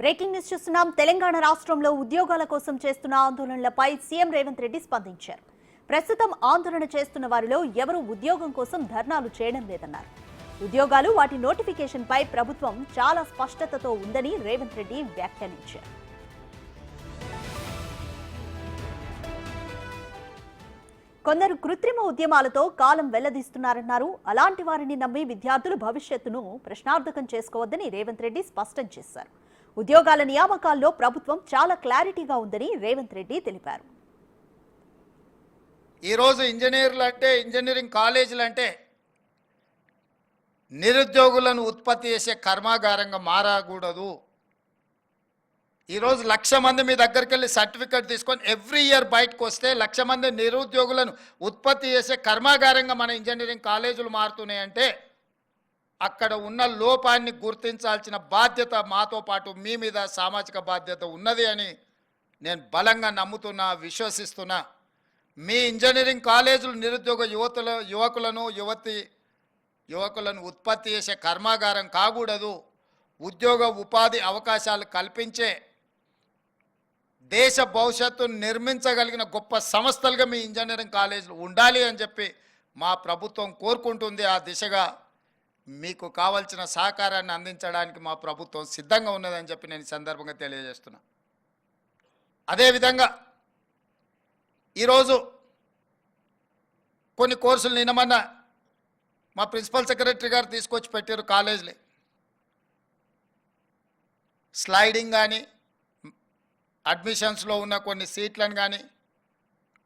Breaking news చూస్తున్నాం. తెలంగాణ రాష్ట్రంలో ఉద్యోగాల కోసం చేస్తున్న ఆందోళనలపై సీఎం రేవంత్ రెడ్డి స్పందించారు. ప్రస్తుతం ఆందోళన చేస్తున్న వారిలో ఎవరు ఉద్యోగం కోసం ధర్నాలు చేయడం లేదన్నారు. ఉద్యోగాలు వాటి నోటిఫికేషన్పై ప్రభుత్వం చాలా స్పష్టతతో ఉందని రేవంత్ రెడ్డి వ్యాఖ్యానించారు. కొందరు కృత్రిమ ఉద్యమాలతో కాలం వెల్లదీస్తున్నారన్నారు. అలాంటి వారిని నమ్మి విద్యార్థులు భవిష్యత్తును ప్రశ్నార్థకం చేసుకోవద్దని రేవంత్ రెడ్డి స్పష్టం చేశారు. ఉద్యోగాల నియామకాల్లో ప్రభుత్వం చాలా క్లారిటీగా ఉందని రేవంత్ రెడ్డి తెలిపారు. ఈరోజు ఇంజనీర్లు అంటే ఇంజనీరింగ్ కాలేజీలు అంటే నిరుద్యోగులను ఉత్పత్తి చేసే కర్మాగారంగా మారకూడదు. ఈరోజు లక్ష మంది మీ దగ్గరికి వెళ్ళి సర్టిఫికేట్ తీసుకొని ఎవ్రీ ఇయర్ బయటకు వస్తే లక్ష మంది నిరుద్యోగులను ఉత్పత్తి చేసే కర్మాగారంగా మన ఇంజనీరింగ్ కాలేజీలు మారుతున్నాయంటే అక్కడ ఉన్న లోపాన్ని గుర్తించాల్సిన బాధ్యత మాతో పాటు మీ మీద సామాజిక బాధ్యత ఉన్నది అని నేను బలంగా నమ్ముతున్నా విశ్వసిస్తున్నా. మీ ఇంజనీరింగ్ కాలేజీలు నిరుద్యోగ యువతుల యువకులను యువతి యువకులను ఉత్పత్తి చేసే కర్మాగారం కాకూడదు. ఉద్యోగ ఉపాధి అవకాశాలు కల్పించే దేశ భవిష్యత్తును నిర్మించగలిగిన గొప్ప సంస్థలుగా మీ ఇంజనీరింగ్ కాలేజీలు ఉండాలి అని చెప్పి మా ప్రభుత్వం కోరుకుంటుంది. ఆ దిశగా మీకు కావలసిన సహకారాన్ని అందించడానికి మా ప్రభుత్వం సిద్ధంగా ఉన్నదని చెప్పి నేను సందర్భంగా తెలియజేస్తున్నా. అదేవిధంగా ఈరోజు కొన్ని కోర్సులు నిన్నమన్న మా ప్రిన్సిపల్ సెక్రటరీ గారు తీసుకొచ్చి పెట్టారు కాలేజీలు. స్లైడింగ్ కానీ అడ్మిషన్స్లో ఉన్న కొన్ని సీట్లను కానీ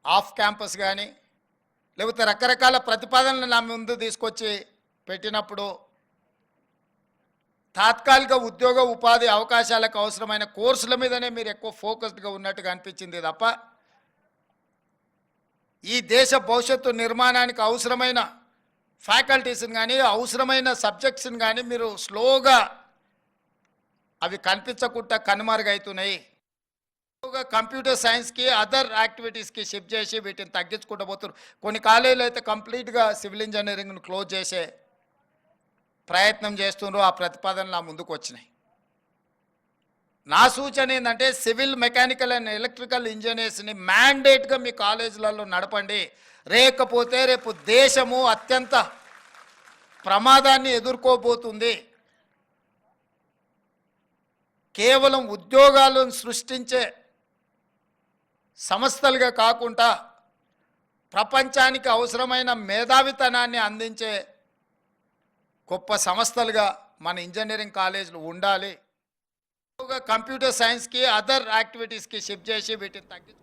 ఆఫ్ క్యాంపస్ కానీ లేకపోతే రకరకాల ప్రతిపాదనలు నా ముందు తీసుకొచ్చి పెట్టినప్పుడు తాత్కాలిక ఉద్యోగ ఉపాధి అవకాశాలకు అవసరమైన కోర్సుల మీదనే మీరు ఎక్కువ ఫోకస్డ్గా ఉన్నట్టుగా అనిపించింది తప్ప ఈ దేశ భవిష్యత్తు నిర్మాణానికి అవసరమైన ఫ్యాకల్టీస్ని కానీ అవసరమైన సబ్జెక్ట్స్ని కానీ మీరు స్లోగా అవి కనిపించకుండా కనుమరుగవుతున్నాయి స్లోగా కంప్యూటర్ సైన్స్కి అదర్ యాక్టివిటీస్కి షిఫ్ట్ చేసి వీటిని తగ్గించుకుంటూ పోతున్నారు. కొన్ని కాలేజీలు అయితే కంప్లీట్గా సివిల్ ఇంజనీరింగ్ను క్లోజ్ చేసే ప్రయత్నం చేస్తున్నారు ఆ ప్రతిపాదనలు నా ముందుకు వచ్చినాయి నా సూచన ఏంటంటే సివిల్ మెకానికల్ అండ్ ఎలక్ట్రికల్ ఇంజనీర్స్ని మ్యాండేట్గా మీ కాలేజీలలో నడపండి. లేకపోతే రేపు దేశము అత్యంత ప్రమాదాన్ని ఎదుర్కోబోతుంది. కేవలం ఉద్యోగాలను సృష్టించే సంస్థలుగా కాకుండా ప్రపంచానికి అవసరమైన మేధావితనాన్ని అందించే గొప్ప సంస్థలుగా మన ఇంజనీరింగ్ కాలేజీలు ఉండాలి. ఎక్కువగా కంప్యూటర్ సైన్స్కి అదర్ యాక్టివిటీస్కి షిఫ్ట్ చేసి వీటిని తగ్గించు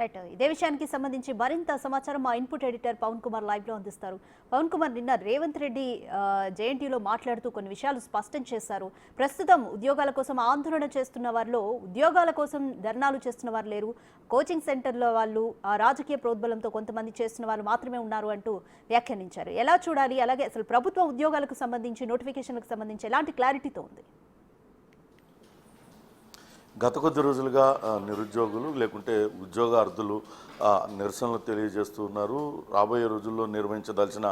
రైట్ ఇదే విషయానికి సంబంధించి మరింత సమాచారం మా ఇన్పుట్ ఎడిటర్ పవన్ కుమార్ లైవ్లో అందిస్తారు. పవన్ కుమార్ నిన్న రేవంత్ రెడ్డి జేఎన్టీలో మాట్లాడుతూ కొన్ని విషయాలు స్పష్టం చేశారు. ప్రస్తుతం ఉద్యోగాల కోసం ఆందోళన చేస్తున్న వారిలో ఉద్యోగాల కోసం ధర్నాలు చేస్తున్న వారు లేరు. కోచింగ్ సెంటర్ల వాళ్ళు ఆ రాజకీయ ప్రోద్బలంతో కొంతమంది చేస్తున్న వాళ్ళు మాత్రమే ఉన్నారు అంటూ వ్యాఖ్యానించారు. ఎలా చూడాలి? అలాగే అసలు ప్రభుత్వ ఉద్యోగాలకు సంబంధించి నోటిఫికేషన్లకు సంబంధించి ఎలాంటి క్లారిటీతో ఉంది? గత కొద్ది రోజులుగా నిరుద్యోగులు లేకుంటే ఉద్యోగార్థులు నిరసనలు తెలియజేస్తున్నారు రాబోయే రోజుల్లో నిర్వహించదలసిన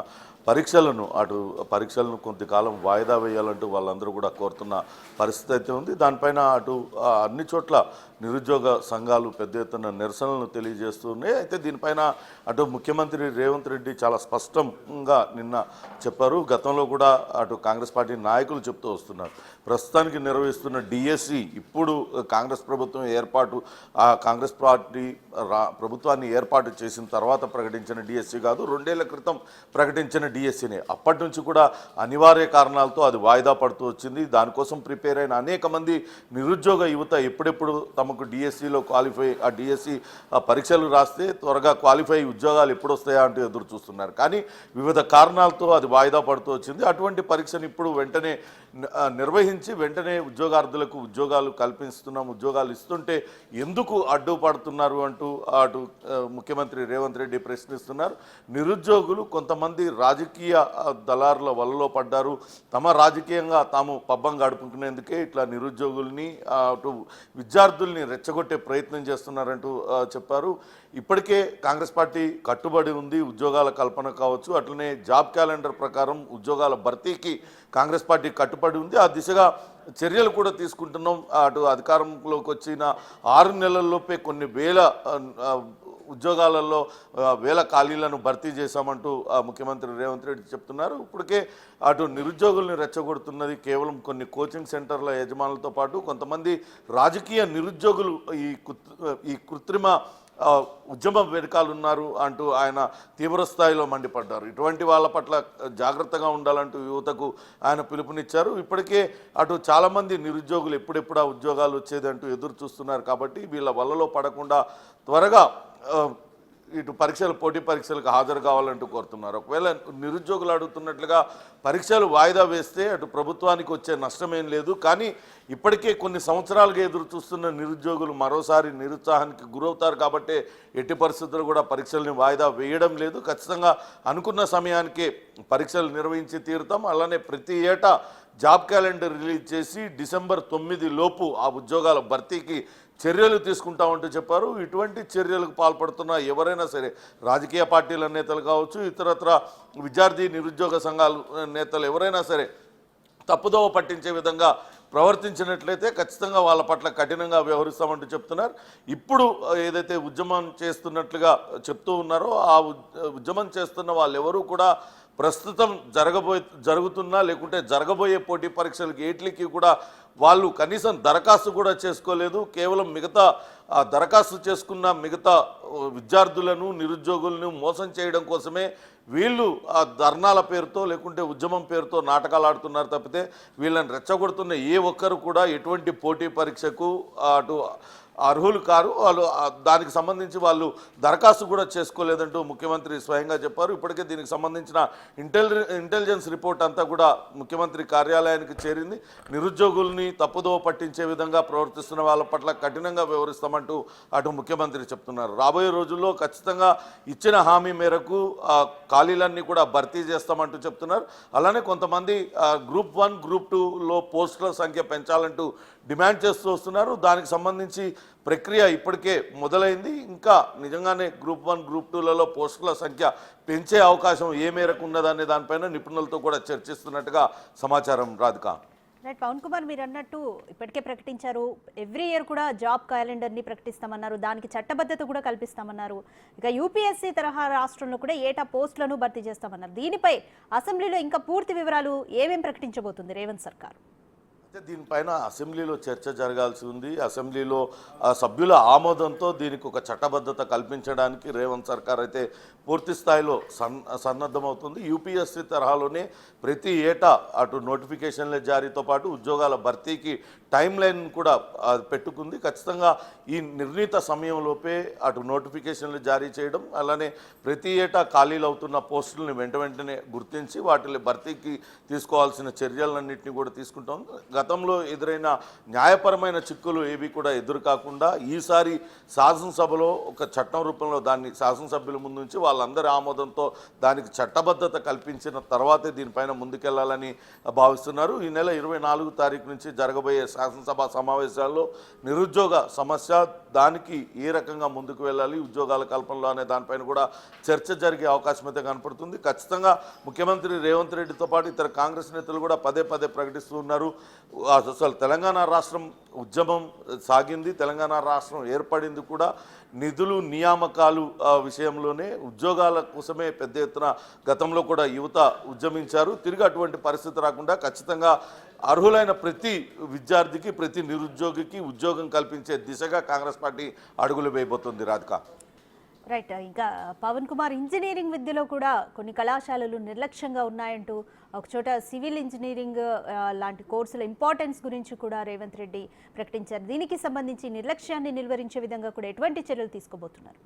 పరీక్షలను అటు పరీక్షలను కొంతకాలం వాయిదా వేయాలంటూ వాళ్ళందరూ కూడా కోరుతున్న పరిస్థితి అయితే ఉంది. దానిపైన అటు అన్ని చోట్ల నిరుద్యోగ సంఘాలు పెద్ద ఎత్తున నిరసనలను తెలియజేస్తున్నాయి. అయితే దీనిపైన అటు ముఖ్యమంత్రి రేవంత్ రెడ్డి చాలా స్పష్టంగా నిన్న చెప్పారు. గతంలో కూడా అటు కాంగ్రెస్ పార్టీ నాయకులు చెప్తూ వస్తున్నారు. ప్రస్తుతానికి నిర్వహిస్తున్న డిఎస్సి ఇప్పుడు కాంగ్రెస్ ప్రభుత్వం ఏర్పాటు ఆ కాంగ్రెస్ పార్టీ రా ప్రభుత్వాన్ని ఏర్పాటు చేసిన తర్వాత ప్రకటించిన డిఎస్సి కాదు రెండేళ్ళ క్రితం ప్రకటించిన డిఎస్సినే. అప్పటి నుంచి కూడా అనివార్య కారణాలతో అది వాయిదా పడుతూ వచ్చింది. దానికోసం ప్రిపేర్ అయిన అనేక మంది నిరుద్యోగ యువత ఎప్పుడెప్పుడు తమకు డిఎస్సిలో క్వాలిఫై ఆ డిఎస్సి పరీక్షలు రాస్తే త్వరగా క్వాలిఫై ఉద్యోగాలు ఎప్పుడు వస్తాయా అంటూ ఎదురు చూస్తున్నారు కానీ వివిధ కారణాలతో అది వాయిదా పడుతూ వచ్చింది. అటువంటి పరీక్షను ఇప్పుడు వెంటనే నిర్వహించి వెంటనే ఉద్యోగార్థులకు ఉద్యోగాలు కల్పిస్తున్నాం ఉద్యోగాలు ఇస్తుంటే ఎందుకు అడ్డుపడుతున్నారు అంటూ అటు ముఖ్యమంత్రి రేవంత్ రెడ్డి ప్రశ్నిస్తున్నారు. నిరుద్యోగులు కొంతమంది రాజకీయ దళారుల వలలో పడ్డారు. తమ రాజకీయంగా తాము పబ్బం గడుపుకునేందుకే ఇట్లా నిరుద్యోగుల్ని అటు విద్యార్థుల్ని రెచ్చగొట్టే ప్రయత్నం చేస్తున్నారంటూ చెప్పారు. ఇప్పటికే కాంగ్రెస్ పార్టీ కట్టుబడి ఉంది ఉద్యోగాల కల్పన కావచ్చు. అట్లనే జాబ్ క్యాలెండర్ ప్రకారం ఉద్యోగాల భర్తీకి కాంగ్రెస్ పార్టీ కట్టుబడి ఉంది. ఆ దిశగా చర్యలు కూడా తీసుకుంటున్నాం. అటు అధికారంలోకి వచ్చిన ఆరు నెలల్లోపే కొన్ని వేల ఉద్యోగాలలో వేల ఖాళీలను భర్తీ చేశామంటూ ఆ, ముఖ్యమంత్రి రేవంత్ రెడ్డి చెప్తున్నారు. ఇప్పటికే అటు నిరుద్యోగుల్ని రెచ్చగొడుతున్నది కేవలం కొన్ని కోచింగ్ సెంటర్ల యజమానులతో పాటు కొంతమంది రాజకీయ నిరుద్యోగులు ఈ ఈ కృత్రిమ ఉద్యమం వెనకాలున్నారు అంటూ ఆయన తీవ్ర స్థాయిలో మండిపడ్డారు. ఇటువంటి వాళ్ళ పట్ల జాగ్రత్తగా ఉండాలంటూ యువతకు ఆయన పిలుపునిచ్చారు. ఇప్పటికే అటు చాలామంది నిరుద్యోగులు ఎప్పుడెప్పుడు ఆ ఉద్యోగాలు వచ్చేది అంటూ ఎదురు చూస్తున్నారు కాబట్టి వీళ్ళ వలలో పడకుండా త్వరగా ఇటు పరీక్షలు పోటీ పరీక్షలకు హాజరు కావాలంటూ కోరుతున్నారు. ఒకవేళ నిరుద్యోగులు అడుగుతున్నట్లుగా పరీక్షలు వాయిదా వేస్తే అటు ప్రభుత్వానికి వచ్చే నష్టమేం లేదు. కానీ ఇప్పటికే కొన్ని సంవత్సరాలుగా ఎదురు చూస్తున్న నిరుద్యోగులు మరోసారి నిరుత్సాహానికి గురవుతారు కాబట్టి ఎట్టి పరిస్థితుల్లో కూడా పరీక్షల్ని వాయిదా వేయడం లేదు. ఖచ్చితంగా అనుకున్న సమయానికే పరీక్షలు నిర్వహించి తీరుతాం. అలానే ప్రతి ఏటా జాబ్ క్యాలెండర్ రిలీజ్ చేసి డిసెంబర్ తొమ్మిది లోపు ఆ ఉద్యోగాల భర్తీకి చర్యలు తీసుకుంటామంటూ చెప్పారు. ఇటువంటి చర్యలకు పాల్పడుతున్న ఎవరైనా సరే రాజకీయ పార్టీల నేతలు కావచ్చు ఇతరత్ర విద్యార్థి నిరుద్యోగ సంఘాల నేతలు ఎవరైనా సరే తప్పుదోవ పట్టించే విధంగా ప్రవర్తించినట్లయితే ఖచ్చితంగా వాళ్ళ పట్ల కఠినంగా వ్యవహరిస్తామంటూ చెప్తున్నారు. ఇప్పుడు ఏదైతే ఉద్యమం చేస్తున్నట్లుగా చెప్తూ ఉన్నారో ఆ ఉద్- ఉద్యమం చేస్తున్న వాళ్ళు ఎవరూ కూడా ప్రస్తుతం జరగబోయే జరుగుతున్నా లేకుంటే జరగబోయే పోటీ పరీక్షలకు ఏట్లకి కూడా వాళ్ళు కనీసం దరఖాస్తు కూడా చేసుకోలేదు. కేవలం మిగతా ఆ దరఖాస్తు చేసుకున్న మిగతా విద్యార్థులను నిరుద్యోగులను మోసం చేయడం కోసమే వీళ్ళు ఆ ధర్నాల పేరుతో లేకుంటే ఉద్యమం పేరుతో నాటకాలు ఆడుతున్నారు తప్పితే వీళ్ళని రెచ్చగొడుతున్న ఏ ఒక్కరు కూడా ఎటువంటి పోటీ పరీక్షకు అటు అర్హులు కారు వాళ్ళు దానికి సంబంధించి వాళ్ళు దరఖాస్తు కూడా చేసుకోలేదంటూ ముఖ్యమంత్రి స్వయంగా చెప్పారు. ఇప్పటికే దీనికి సంబంధించిన ఇంటెలి ఇంటెలిజెన్స్ రిపోర్ట్ అంతా కూడా ముఖ్యమంత్రి కార్యాలయానికి చేరింది. నిరుద్యోగుల్ని తప్పుదోవ పట్టించే విధంగా ప్రవర్తిస్తున్న వాళ్ళ పట్ల కఠినంగా వ్యవహరిస్తామంటూ అటు ముఖ్యమంత్రి చెప్తున్నారు. రాబోయే రోజుల్లో ఖచ్చితంగా ఇచ్చిన హామీ మేరకు ఖాళీలన్నీ కూడా భర్తీ చేస్తామంటూ చెప్తున్నారు. అలానే కొంతమంది గ్రూప్ వన్ గ్రూప్ టూలో పోస్టుల సంఖ్య పెంచాలంటూ డిమాండ్ చేస్తూ వస్తున్నారు. దానికి సంబంధించి ప్రక్రియ ఇప్పటికే మొదలైంది. ఇంకా నిజంగానే గ్రూప్ వన్ గ్రూప్ టూలలో పోస్టుల సంఖ్య పెంచే అవకాశం ఏ మేరకు ఉన్నదనే దానిపైన నిపుణులతో కూడా చర్చిస్తున్నట్టుగా సమాచారం రాధిక. రైట్ పవన్ కుమార్ మీరు అన్నట్టు ఇప్పటికే ప్రకటించారు. ఎవ్రీ ఇయర్ కూడా జాబ్ క్యాలెండర్ని ప్రకటిస్తామన్నారు. దానికి చట్టబద్ధత కూడా కల్పిస్తామన్నారు. ఇక యూపీఎస్సీ తరహా రాష్ట్రంలో కూడా ఏటా పోస్టులను భర్తీ చేస్తామన్నారు. దీనిపై అసెంబ్లీలో ఇంకా పూర్తి వివరాలు ఏమేమి ప్రకటించబోతుంది రేవంత్ సర్కార్? అయితే దీనిపైన అసెంబ్లీలో చర్చ జరగాల్సి ఉంది. అసెంబ్లీలో సభ్యుల ఆమోదంతో దీనికి ఒక చట్టబద్ధత కల్పించడానికి రేవంత్ సర్కార్ అయితే పూర్తి స్థాయిలో సన్ సన్నద్ధమవుతుంది. యూపీఎస్సీ తరహాలోనే ప్రతి ఏటా అటు నోటిఫికేషన్ల జారీతో పాటు ఉద్యోగాల భర్తీకి టైం లైన్ కూడా పెట్టుకుంది. ఖచ్చితంగా ఈ నిర్ణీత సమయంలోపే అటు నోటిఫికేషన్లు జారీ చేయడం అలానే ప్రతి ఏటా ఖాళీలు అవుతున్న పోస్టులను వెంట వెంటనే గుర్తించి వాటిని భర్తీకి తీసుకోవాల్సిన చర్యలన్నింటినీ కూడా తీసుకుంటాం. గతంలో ఎదురైన న్యాయపరమైన చిక్కులు ఏవి కూడా ఎదురు కాకుండా ఈసారి శాసనసభలో ఒక చట్టం రూపంలో దాన్ని శాసనసభ్యుల ముందు నుంచి వాళ్ళందరి ఆమోదంతో దానికి చట్టబద్ధత కల్పించిన తర్వాతే దీనిపైన ముందుకెళ్ళాలని భావిస్తున్నారు. ఈ నెల ఇరవై నాలుగు తారీఖు నుంచి జరగబోయే శాసనసభ సమావేశాల్లో నిరుద్యోగ సమస్య దానికి ఏ రకంగా ముందుకు వెళ్ళాలి ఉద్యోగాల కల్పనలో అనే దానిపైన కూడా చర్చ జరిగే అవకాశం అయితే కనపడుతుంది. ఖచ్చితంగా ముఖ్యమంత్రి రేవంత్ రెడ్డితో పాటు ఇతర కాంగ్రెస్ నేతలు కూడా పదే పదే ప్రకటిస్తూ ఉన్నారు. అసలు తెలంగాణ రాష్ట్రం ఉద్యమం సాగింది తెలంగాణ రాష్ట్రం ఏర్పడింది కూడా నిధులు నియామకాలు విషయంలోనే ఉద్యోగాల కోసమే పెద్ద ఎత్తున గతంలో కూడా యువత ఉద్యమించారు. తిరిగి అటువంటి పరిస్థితి రాకుండా ఖచ్చితంగా అర్హులైన ప్రతి విద్యార్థికి ప్రతి నిరుద్యోగికి ఉద్యోగం కల్పించే దిశగా కాంగ్రెస్ పార్టీ అడుగులు వేయబోతుంది. రాధిక. రైట్. ఇంకా పవన్ కుమార్ ఇంజనీరింగ్ విద్యలో కూడా కొన్ని కళాశాలలు నిర్లక్ష్యంగా ఉన్నాయంటూ ఒకచోట సివిల్ ఇంజనీరింగ్ లాంటి కోర్సుల ఇంపార్టెన్స్ గురించి కూడా రేవంత్ రెడ్డి ప్రకటించారు. దీనికి సంబంధించి నిర్లక్ష్యాన్ని నిలువరించే విధంగా కూడా ఎటువంటి చర్యలు తీసుకోబోతున్నారు?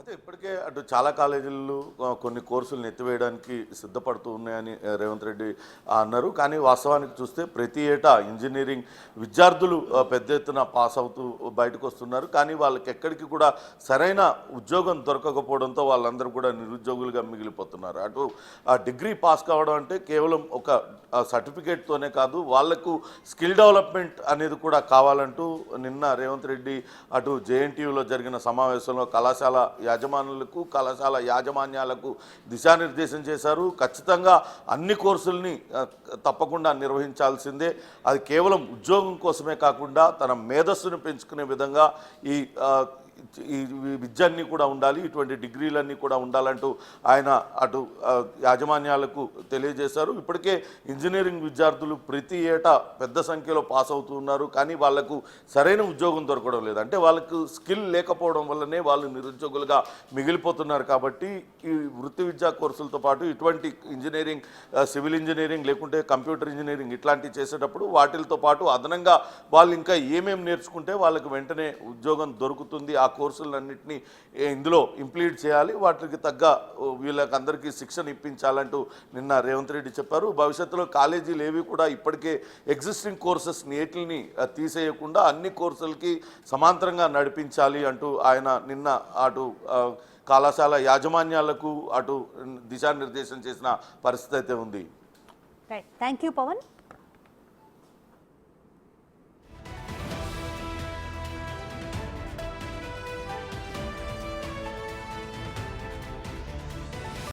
అయితే ఇప్పటికే అటు చాలా కాలేజీలు కొన్ని కోర్సులు ఎత్తివేయడానికి సిద్ధపడుతూ ఉన్నాయని రేవంత్ రెడ్డి అన్నారు. కానీ వాస్తవానికి చూస్తే ప్రతి ఏటా ఇంజనీరింగ్ విద్యార్థులు పెద్ద ఎత్తున పాస్ అవుతూ బయటకు వస్తున్నారు. కానీ వాళ్ళకి ఎక్కడికి కూడా సరైన ఉద్యోగం దొరకకపోవడంతో వాళ్ళందరూ కూడా నిరుద్యోగులుగా మిగిలిపోతున్నారు. అటు ఆ డిగ్రీ పాస్ కావడం అంటే కేవలం ఒక సర్టిఫికేట్తోనే కాదు వాళ్ళకు స్కిల్ డెవలప్మెంట్ అనేది కూడా కావాలంటూ నిన్న రేవంత్ రెడ్డి అటు జేఎన్టీయూలో జరిగిన సమావేశంలో కళాశాల యాజమానులకు కళాశాల యాజమాన్యాలకు దిశానిర్దేశం చేశారు. ఖచ్చితంగా అన్ని కోర్సుల్ని తప్పకుండా నిర్వహించాల్సిందే. అది కేవలం ఉద్యోగం కోసమే కాకుండా తన మేధస్సును పెంచుకునే విధంగా ఈ ఈ విద్యన్నీ కూడా ఉండాలి ఇటువంటి డిగ్రీలన్నీ కూడా ఉండాలంటూ ఆయన అటు యాజమాన్యాలకు తెలియజేశారు. ఇప్పటికే ఇంజనీరింగ్ విద్యార్థులు ప్రతి ఏటా పెద్ద సంఖ్యలో పాస్ అవుతున్నారు కానీ వాళ్ళకు సరైన ఉద్యోగం దొరకడం లేదు. అంటే వాళ్ళకు స్కిల్ లేకపోవడం వల్లనే వాళ్ళు నిరుద్యోగులుగా మిగిలిపోతున్నారు. కాబట్టి ఈ వృత్తి విద్యా కోర్సులతో పాటు ఇటువంటి ఇంజనీరింగ్ సివిల్ ఇంజనీరింగ్ లేకుంటే కంప్యూటర్ ఇంజనీరింగ్ ఇట్లాంటివి చేసేటప్పుడు వాటితో పాటు అదనంగా వాళ్ళు ఇంకా ఏమేమి నేర్చుకుంటే వాళ్ళకి వెంటనే ఉద్యోగం దొరుకుతుంది. ఆ కోర్సులన్నింటినీ ఇందులో ఇంప్లీట్ చేయాలి. వాటికి తగ్గ వీళ్ళకి అందరికీ శిక్షణ ఇప్పించాలంటూ నిన్న రేవంత్ రెడ్డి చెప్పారు. భవిష్యత్తులో కాలేజీలు ఏవి కూడా ఇప్పటికే ఎగ్జిస్టింగ్ కోర్సెస్ నేటిని తీసేయకుండా అన్ని కోర్సులకి సమాంతరంగా నడిపించాలి అంటూ ఆయన నిన్న అటు కళాశాల యాజమాన్యాలకు అటు దిశానిర్దేశం చేసిన పరిస్థితి అయితే ఉంది. Thank you Pawan